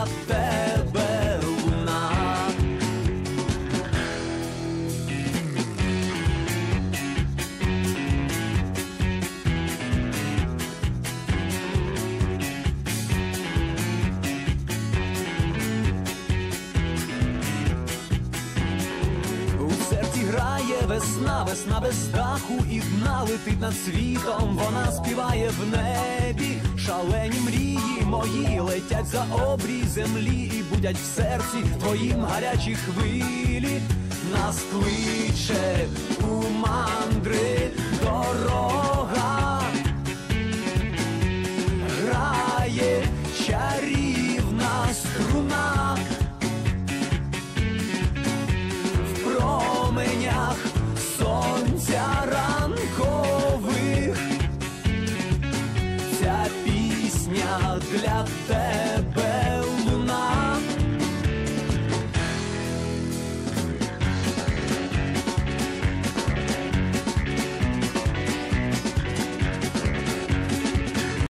Для тебе луна. У серці грає весна, весна без даху і дна летить над світом, вона співає в небі, шалені мрії мої летять за обрій землі і будять в серці твоїм гарячі хвилі, нас кличе для тебе.